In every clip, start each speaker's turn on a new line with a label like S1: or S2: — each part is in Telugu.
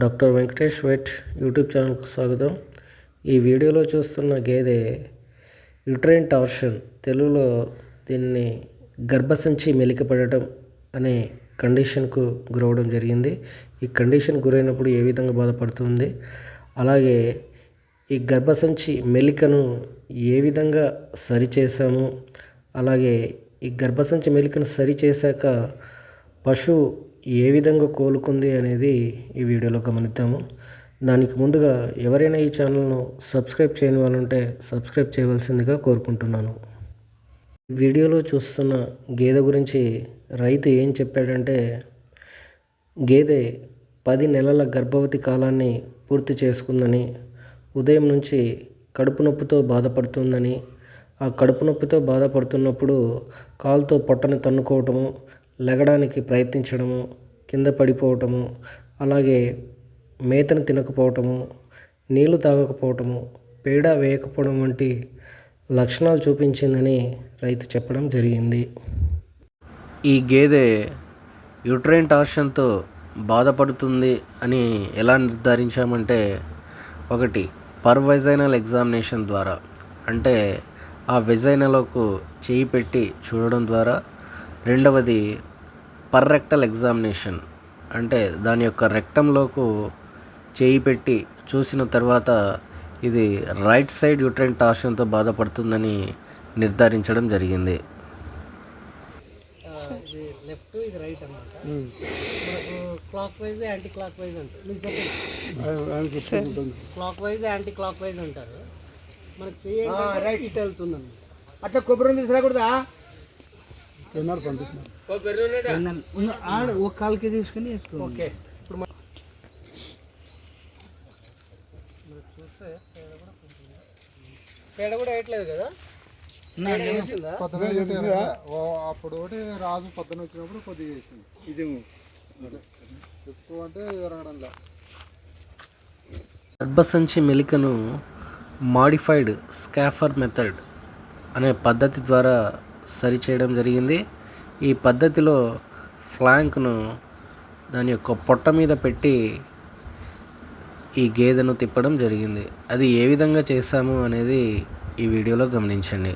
S1: డాక్టర్ వెంకటేష్ వెట్ యూట్యూబ్ ఛానల్కు స్వాగతం. ఈ వీడియోలో చూస్తున్న గేదె యుట్రైన్ టార్షన్ తెలుగులో దీన్ని గర్భసంచి మెలికపడటం అనే కండిషన్కు గురవడం జరిగింది. ఈ కండిషన్ గురైనప్పుడు ఏ విధంగా బాధపడుతుంది? అలాగే ఈ గర్భసంచి మెలికను ఏ విధంగా సరిచేసాము అలాగే ఈ గర్భసంచి మెలికను సరిచేశాక పశువు ఏ విధంగా కోలుకుంది అనేది ఈ వీడియోలో గమనిద్దాము. దానికి ముందుగా ఎవరైనా ఈ ఛానల్ను సబ్స్క్రైబ్ చేయని వాళ్ళు ఉంటే సబ్స్క్రైబ్ చేయవలసిందిగా కోరుకుంటున్నాను. వీడియోలో చూస్తున్న గేదె గురించి రైతు ఏం చెప్పాడంటే గేదె పది నెలల గర్భవతి కాలాన్ని పూర్తి చేసుకుందని ఉదయం నుంచి కడుపు నొప్పితో బాధపడుతుందని ఆ కడుపు నొప్పితో బాధపడుతున్నప్పుడు కాలుతో పొట్టని తన్నుకోవటము లెగడానికి ప్రయత్నించడము కింద పడిపోవటము అలాగే మేతను తినకపోవటము నీళ్ళు తాగకపోవటము పేడ వేయకపోవడం వంటి లక్షణాలు చూపించిందని రైతు చెప్పడం జరిగింది. ఈ గేదె యూట్రైన్ టార్షన్తో బాధపడుతుంది అని ఎలా నిర్ధారించామంటే ఒకటి పర్వైజైనల్ ఎగ్జామినేషన్ ద్వారా. అంటే ఆ వెజైనలకు చేయి పెట్టి చూడడం ద్వారా. రెండవది పర్రెక్టల్ ఎగ్జామినేషన్ అంటే దాని యొక్క రెక్టంలోకు చేయి పెట్టి చూసిన తర్వాత ఇది రైట్ సైడ్ యూట్రైన్ టార్షన్తో బాధపడుతుందని నిర్ధారించడం జరిగింది.
S2: ఇది లెఫ్ట్ ఇది రైట్ అన్నమాట. మనకు clockwise anticlockwise అంటారు. మీకు చెప్పండి. Clockwise anticlockwise అంటారు. మనకు చెయ్యి రైట్. ఇటు వెళ్తుంది అన్నమాట
S3: అట్లా కొబ్బరి తీసుకురాకూడదా?
S4: ఆడ ఒక కాలుకి తీసుకుని
S2: ఓకే. ఇప్పుడు చూస్తే పేడ కూడా వేయట్లేదు కదా? పేడ వేసిందా?
S3: అప్పుడు ఒకటి రాజు పొద్దున వచ్చినప్పుడు కొద్దిగా చేసింది ఇది ఎక్కువ అంటే
S1: గర్భసంచి మెలికను మాడిఫైడ్ స్కాఫర్ మెథడ్ అనే పద్ధతి ద్వారా సరిచేయడం జరిగింది. ఈ పద్ధతిలో ఫ్లాంక్ను దాని యొక్క పొట్ట మీద పెట్టి ఈ గేదెను తిప్పడం జరిగింది. అది ఏ విధంగా చేశాము అనేది ఈ వీడియోలో గమనించండి.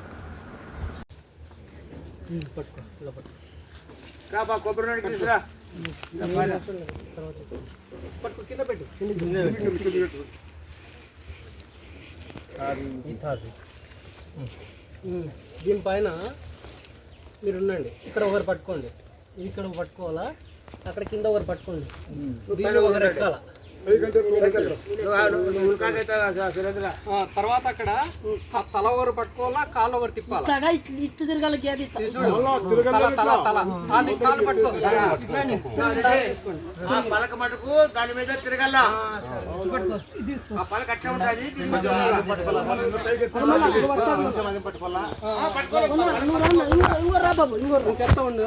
S2: కింద దీనిపైన మీరు ఉండండి ఇక్కడ ఒకరు పట్టుకోండి. ఇది ఇక్కడ పట్టుకోవాలా? అక్కడ కింద ఒకరు పట్టుకోండి. దీన్ని ఒకరు ఎక్కాల? తర్వాత అక్కడ తల ఒకరు పట్టుకోవాలా కాళ్ళు ఒకరు తిప్పాలి?
S5: ఇట్లు. తిరగాలి
S2: పట్టుకో.
S3: పలక మటుకు దాని మీద తిరగల పలక అట్లా ఉంటుంది
S2: చెప్తా ఉండు.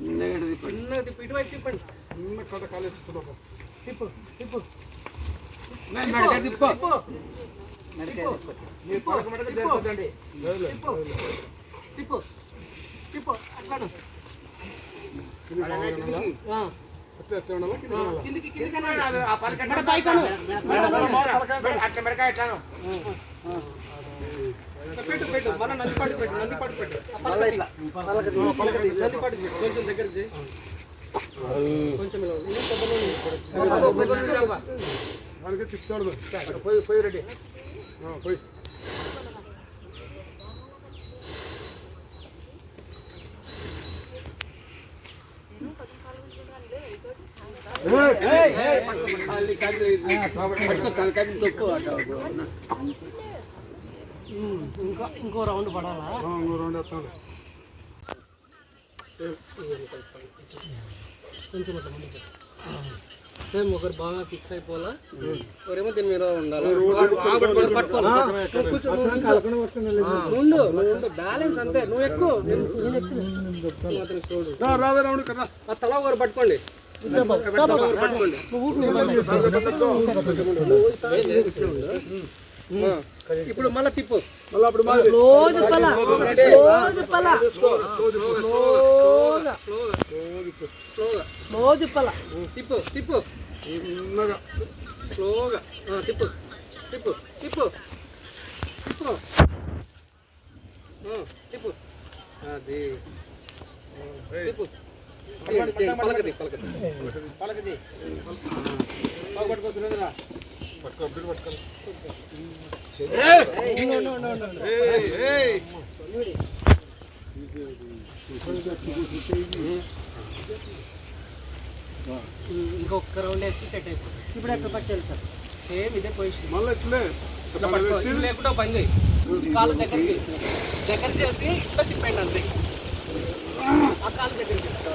S2: చిన్నగా తిప్పండి చిన్నగా తిప్పి ఇటువైపు తిప్పండి. చిన్న కథ కాలేదు తిప్పు తిప్పు. తిప్పు తిప్పు. తిప్పు. అట్లాడు పైకను
S3: అట్లా మెడకాయ ఎట్లాను
S2: పెట్టు పెట్టు. మన నందిపాటు పెట్టు నందిపాటు పెట్టు. పలక ఇట్లా. పలక నందిపాటు కొంచెం దగ్గర కొంచెం ఇలా.
S3: పోయి పోయి
S2: ఇంకా ఇంకో రౌండ్ పడాలా?
S3: ఇంకో రౌండ్ వస్తాను
S2: కొంచెం సేమ్ ఒకరు బాగా ఫిక్స్ అయిపోలా ఒకరేమో దీని మీద ఉండాలి? బ్యాలెన్స్ అంతే. నువ్వు ఎక్కువ. చూడు కదా తల ఒకరు పట్టుకోండి. ఇప్పుడు మళ్ళీ తిప్పు.
S6: రోజు పల రోజు పల
S2: స్లోగా
S6: రోజు పల
S2: తిప్పు. తిప్పు. స్లోగా. తిప్పు తిప్పు. ఇంకొక రౌండ్ వేస్తే సెట్ అయిపోతుంది ఇప్పుడు ఎట్లా పట్టాలి సార్ సేమ్ ఇదే పొజిషన్ మళ్ళీ ఇట్లే ఇట్లా పట్టుకో ఇది లేకుండా పని చేయి కాళ్ళ దగ్గరికి దగ్గర చేసి ఇట్లా తిప్పండి అంతే ఆ కాళ్ళ దగ్గరికి ఇట్లా.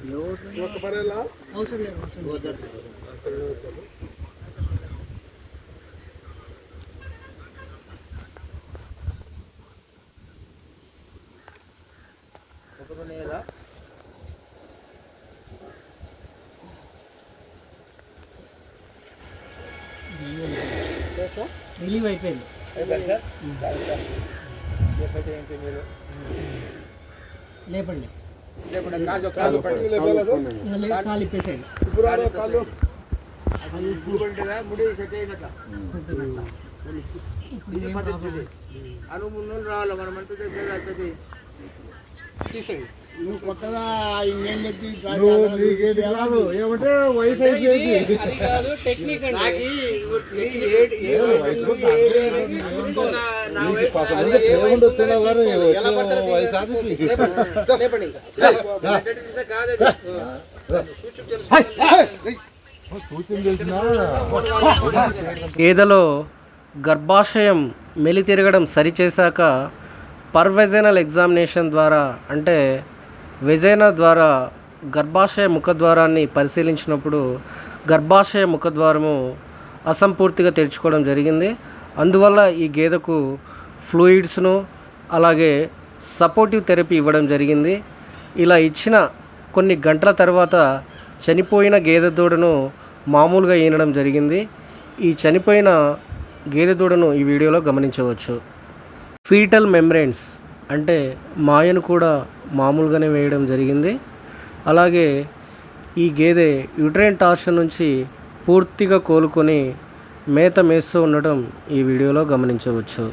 S2: చేయి రోలింగ్ చేయి రోలింగ్ చేయి రోలింగ్ చేయి బట్ట బట్ట పట్టుకోండి
S6: ఏయ్ పట్టాయి పలకాయి అవసరం లేదు అవసరం లేదు రిలీవ్ అయిపోయింది లేపండి ఇంకా లేదు మనం ఇప్పేసేయండి తీసేయండి ఏం ప్రాబ్లం లేదు.
S2: తీసేయండి
S3: నువ్వు నీకేంటి కాదు ఏమంటే వయసు అయిపోయింది.
S2: అది కాదు టెక్నిక్ అండి ఇది ఏ- ఏ- ఏ-
S3: నీకు పాపం మీద ప్రేమ ఉండొచ్చున్నా కానీ
S2: ఎలా పడతారో
S3: వచ్చిన వయసానికి
S2: లేపండి. లేపండి ఇంకా.
S3: సూచన తెలిసినా?
S1: గేదెలో గర్భాశయం మెలి తిరగడం సరిచేశాక పర్వెజైనల్ ఎగ్జామినేషన్ ద్వారా అంటే వెజైనా ద్వారా గర్భాశయ ముఖద్వారాన్ని పరిశీలించినప్పుడు గర్భాశయ ముఖద్వారము అసంపూర్తిగా తెరుచుకోవడం జరిగింది. అందువల్ల ఈ గేదెకు ఫ్లూయిడ్స్ను అలాగే సపోర్టివ్ థెరపీ ఇవ్వడం జరిగింది. ఇలా ఇచ్చిన కొన్ని గంటల తర్వాత చనిపోయిన గేదె దూడను మామూలుగా ఈనడం జరిగింది. ఈ చనిపోయిన గేదె దూడను ఈ వీడియోలో గమనించవచ్చు. ఫీటల్ మెమ్బ్రెయిన్స్ అంటే మాయను కూడా మామూలుగానే వేయడం జరిగింది. అలాగే ఈ గేదె యుట్రైన్ టార్షన్ నుంచి పూర్తిగా కోలుకొని మేత మేస్తూ ఉండటం ఈ వీడియోలో గమనించవచ్చు.